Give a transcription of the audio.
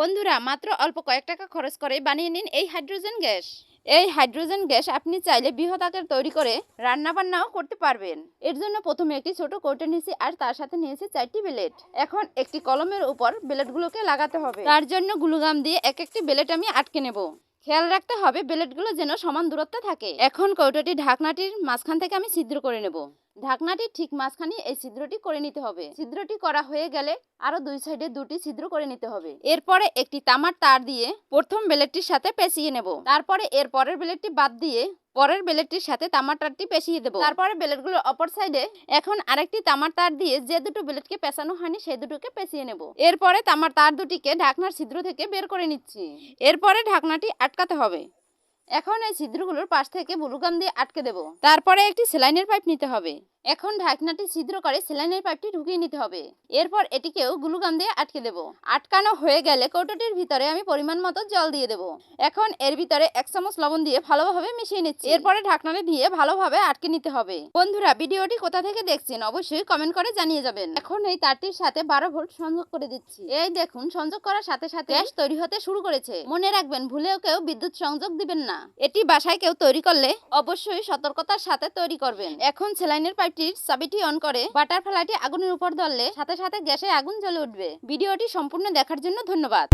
বন্ধুরা, মাত্র অল্প কয়েক টাকা খরচ করে বানিয়ে নিন এই হাইড্রোজেন গ্যাস। এই হাইড্রোজেন গ্যাস আপনি চাইলে বৃহৎ আকার তৈরি করে রান্না বান্নাও করতে পারবেন। এর জন্য প্রথমে একটি ছোট কৌটো নিয়েছি আর তার সাথে নিয়েছি চারটি বেলেট এখন একটি কলমের উপর বেলেটগুলোকে লাগাতে হবে। তার জন্য গ্লুগাম দিয়ে এক একটি বেলেট আমি আটকে নেব। খেয়াল রাখতে হবে বেলেটগুলো যেন সমান দূরত্বে থাকে। এখন কৌটোটি ঢাকনাটির মাঝখান থেকে আমি ছিদ্র করে নেব। ঢাকনাটির ঠিক মাঝখানে এই ছিদ্রটি করে নিতে হবে। ছিদ্রটি করা হয়ে গেলে আরও দুই সাইডে দুটি ছিদ্র করে নিতে হবে। এরপরে একটি তামার তার দিয়ে প্রথম বেলেটটির সাথে পেঁচিয়ে নেব। তারপরে এর পরের বেলেটটি বাদ দিয়ে পরের বেলেটটির সাথে তামার তারটি পেঁচিয়ে দেবো। তারপরে বেলেটগুলো অপর সাইডে এখন আরেকটি তামার তার দিয়ে যে দুটো বেলেটকে পেঁচানো হয়নি সেই দুটোকে পেঁচিয়ে নেব। এরপরে তামার তার দুটিকে ঢাকনার ছিদ্র থেকে বের করে নিচ্ছি। এরপরে ঢাকনাটি আটকাতে হবে। এখন এই ছিদ্রগুলোর পাশ থেকে বুলুগাম দিয়ে আটকে দেব। তারপরে একটি সেলাইনের পাইপ নিতে হবে। এখন ঢাকনাটি ছিদ্র করে সেলাইনের পাইপটি ঢুকিয়ে নিতে হবে। এরপর এটিকেও গ্লুগাম দিয়ে আটকে দেব। আটকানো হয়ে গেলে কৌটোটির ভিতরে আমি পরিমাণ মতো জল দিয়ে দেব। এখন এর ভিতরে এক চামচ লবণ দিয়ে ভালোভাবে মিশিয়ে নিচ্ছি। এরপরে ঢাকনাটি দিয়ে ভালোভাবে আটকে নিতে হবে। বন্ধুরা, ভিডিওটি কোথা থেকে দেখছেন অবশ্যই কমেন্ট করে জানিয়ে যাবেন। এখন এই তারটির সাথে বারো ভোল্ট সংযোগ করে দিচ্ছি। এই দেখুন, সংযোগ করার সাথে সাথে গ্যাস তৈরি হতে শুরু করেছে। মনে রাখবেন, ভুলেও কেউ বিদ্যুৎ সংযোগ দিবেন না। এটি বাসায় কেউ তৈরি করলে অবশ্যই সতর্কতার সাথে তৈরি করবেন। এখন সেলাইনের পাইপটির চাবিটি অন করে বাটার ফ্লাইটি আগুনের উপর ধরলে সাথে সাথে গ্যাসে আগুন জ্বলে উঠবে। ভিডিওটি সম্পূর্ণ দেখার জন্য ধন্যবাদ।